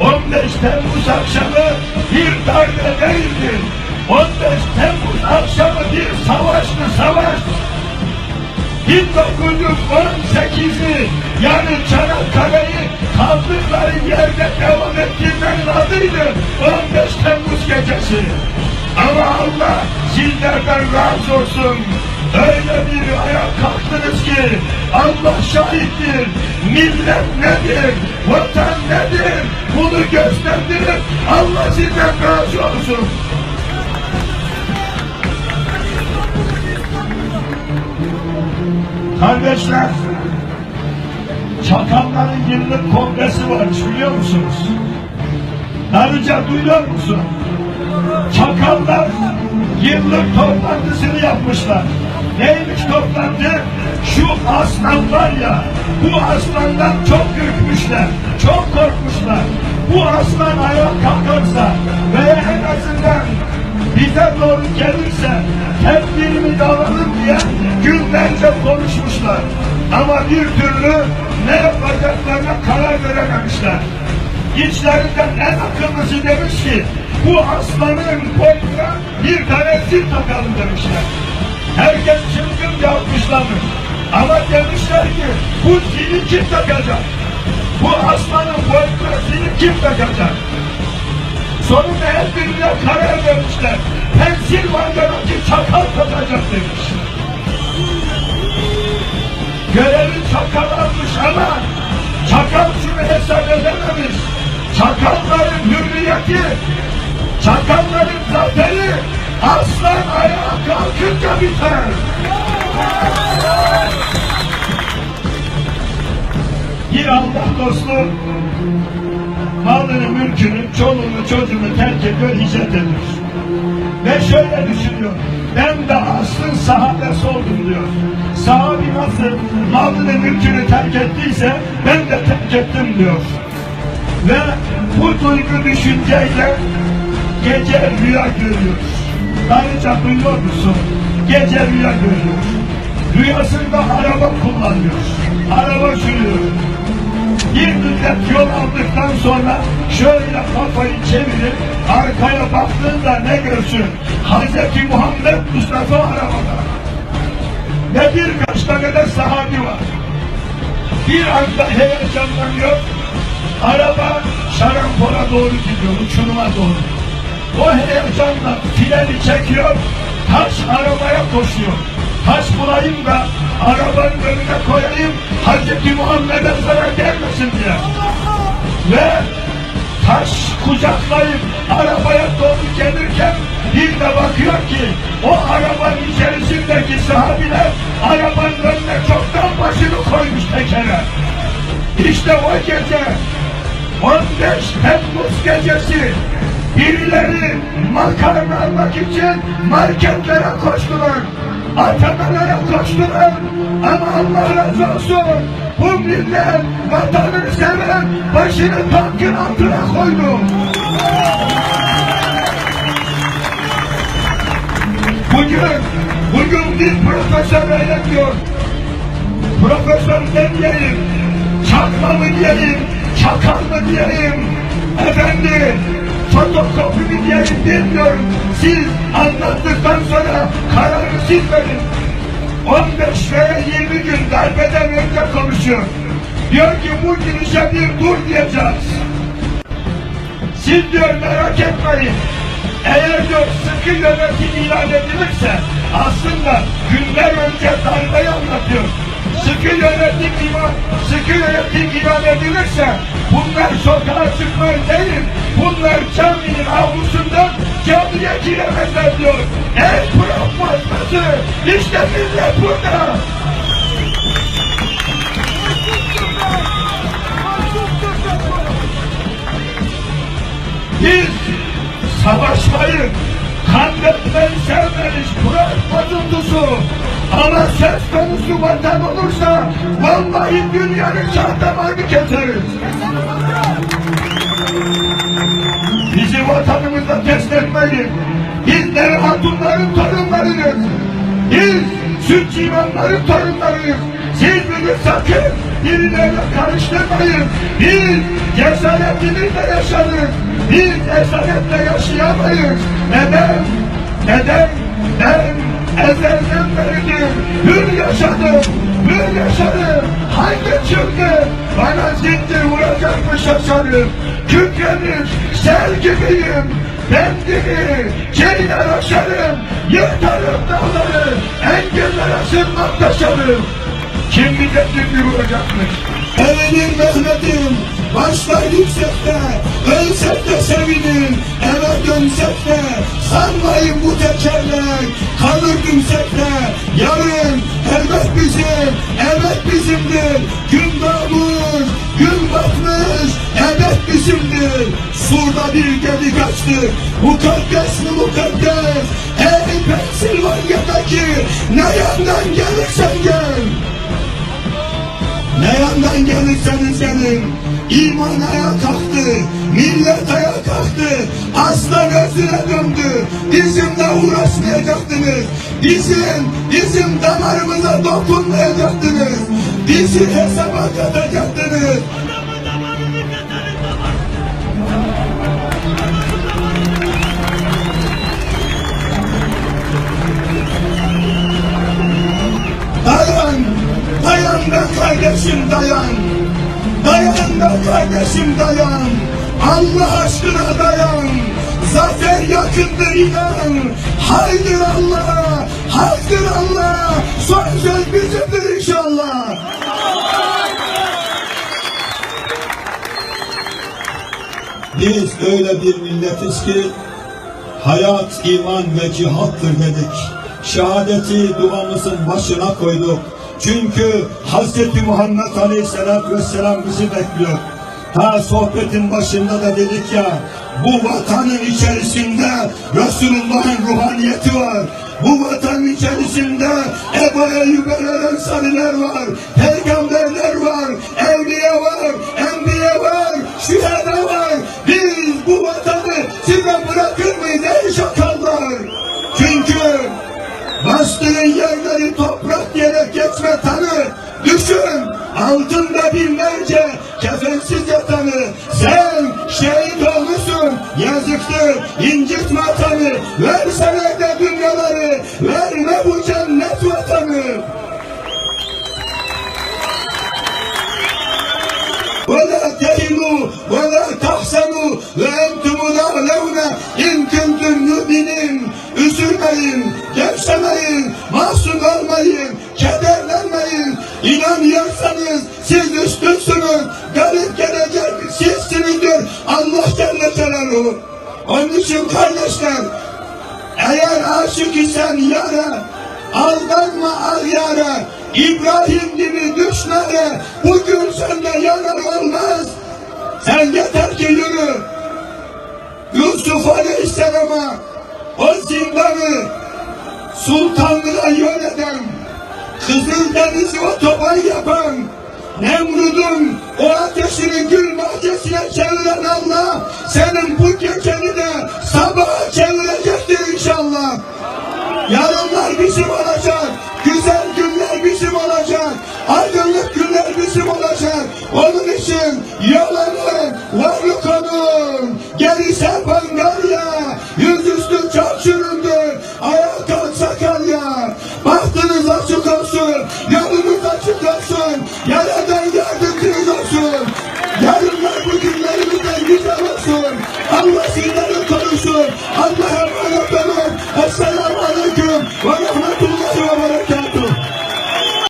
15 Temmuz akşamı bir darbe değildir. 15 Temmuz akşamı bir savaştı savaş. 1918'i yani Çanakkale'yi kaldıkları yerde devam ettirmenin adıydı 15 Temmuz gecesi. Ama Allah sizlerden razı olsun. Öyle bir ayağa kalktınız ki Allah şahittir. Millet nedir? Vatan nedir? Bunu gösterdirip Allah sizden razı olsun. Kardeşler, Çakalların yıllık kongresi varmış biliyor musunuz? Ayrıca duyuyor musun? Çakallar yıllık toplantısını yapmışlar. Neymiş toplantı? Şu aslan var ya, bu aslandan çok ürkmüşler, çok korkmuşlar. Bu aslan ayağa kalkarsa veya en azından bize doğru gelirse tedbirimizi alalım diye günlerce konuşmuşlar. Ama bir türlü ne yapacaklarına karar verememişler. İçlerinden en akıllısı demiş ki bu aslanın boynuna bir tane zil takalım demişler. Herkes çılgınca alkışlamış. Ama demişler ki bu zili kim takacak? Bu aslanın boynuna zili kim takacak? Sonunda her birine karar vermişler. Pensilvanya'daki çakal takacak demiş. Görevi çakal almış ama çakal şunu hesap edememiş. Çakalların hürriyeti, aslan ayağa kalkınca biter. Bir Allah dostu malını, mülkünü, çoluğunu, çocuğunu terk ediyor, hicret ediyor. Ve şöyle düşünüyor, ben de aslın sahabesi oldum diyor. Sahabi nasıl malını, mülkünü terk ettiyse ben de terk ettim diyor. Ve bu duygu düşünceyle gece rüya görüyor. Ayrıca duyuyor musun? Gece rüya görüyor. Rüyasında araba kullanıyor. Araba sürüyor. Bir müddet yol aldıktan sonra şöyle kafayı çevirip arkaya baktığında ne görsün? Hazreti Muhammed Mustafa arabada. Ve birkaç tane de sahabi var. Bir anda heyecanlanıyor. Araba şarampora doğru gidiyor, uçuruma doğru. O heyecanla freni çekiyor, taş arabaya koşuyor. Taş bulayım da arabanın önüne koyayım, Hazreti Muhammed'e zarar gelmesin diye. Ve taş kucaklayıp arabaya doğru gelirken bir de bakıyor ki o arabanın içerisindeki sahabiler arabanın önüne çoktan başını koymuş tekere. İşte o gece 15 Temmuz gecesi birileri makarna almak için marketlere koştular. Atamalara koştular. Ama Allah razı olsun. Bu millet vatanını seven başını tankın altına koydu. Bugün, bugün bir profesör öyle diyor. Profesör demeyelim, çakma mı diyelim, çakal mı diyelim, efendi, fotokopi mi diyelim bilmiyorum. Siz anlattıktan sonra kararı siz verin. 15 veya 20 gün darbeden önce konuşuyor. Diyor ki bu girişe bir dur diyeceğiz. Siz diyor merak etmeyin. Eğer diyor sıkı yönetim ilan edilirse aslında günler önce darbeyi anlatıyor. Sıkı yönetim ilan, sıkı yönetim ilan edilirse bunlar sokağa çıkmaz değil. Bunlar caminin avlusundan camiye giremezler diyor. Ey profesörü işte millet burada. Biz savaşmayı, kan dökmeyi sevmeyiz. Bırak bozuntusu. Ama söz konusu vatan olursa vallahi dünyanın çardamarını keseriz. Bizi vatanımıza test etmeyin. Bizler hatunların torunlarıyız. Biz süt imamların torunlarıyız. Siz bunu sakın birilerine karıştırmayın. Biz cesaretimizle yaşadık. Biz cesaretle yaşayamayız. Neden? Neden? Ben ezelden beridir hür yaşadım. Hür yaşadım. Hangi çıktı? Bana zincir vuracakmış yaşadım. Kükremiş sel gibiyim. Gibi şeyler aşarım. Yırtarım dağları. Engeller aşırmak taşarım. Kim bize zincir vuracakmış? Evenin Mehmet'im başlar yüksekte. Ölsek de sevinin eve dönsek de. Sanmayın bu tekerlek kalır dümsekte Yarın elbet bizim evet bizimdir. Gün doğmuş gün batmış evet bizimdir. Surda bir gedi kaçtı. Mukaddes mi mukaddes? Ey Pensilvanya'daki ne yandan gelirsen gel ne yandan gelirseniz gelin İman ayağa kalktı Millet ayağa kalktı Aslan özüne döndü. Bizimle uğraşmayacaktınız Bizim, bizim damarımıza dokunmayacaktınız. Bizi hesaba katacaktınız Dayan be kardeşim dayan. Allah aşkına dayan. Zafer yakındır inan. Haydır Allah, haydır Allah. Son söz bizimdir inşallah. Biz öyle bir milletiz ki hayat, iman ve cihattır dedik. Şehadeti duamızın başına koyduk. Çünkü Hz. Muhammed Aleyhisselatü Vesselam bizi bekliyor. Ta sohbetin başında da dedik ya, bu vatanın içerisinde Resulullah'ın ruhaniyeti var. Bu vatanın içerisinde Ebu Eyyubeler Ensariler var, peygamberler var, evliya var, enbiya var, şüheda geçme tanı. Düşün altında binlerce kefensiz yatanı. Sen şehit olmuşsun yazıktır incitme atanı. Versene de dünyaları verme bu Allah Celle Celaluhu. Onun için kardeşler, eğer aşık isen yara, aldanma al yara. İbrahim gibi düşlere bugün sende yarar olmaz. Sen yeter ki yürü. Yusuf Aleyhisselam'a o zindanı sultanlığa yöneten, Kızıldeniz'i otoban yapan, Nemrud'un o ateşini gül bahçesine çeviren Allah, senin bu geceni de sabaha çevirecektir inşallah. Yarınlar bizim olacak. Güzel günler bizim olacak. Aydınlık günler bizim olacak. Onun için yalanın, varlık onun. Gerisi Pangarya. Yüzüstü süründür. Ayağa kalk Sakarya. Bahtınız açık olsun.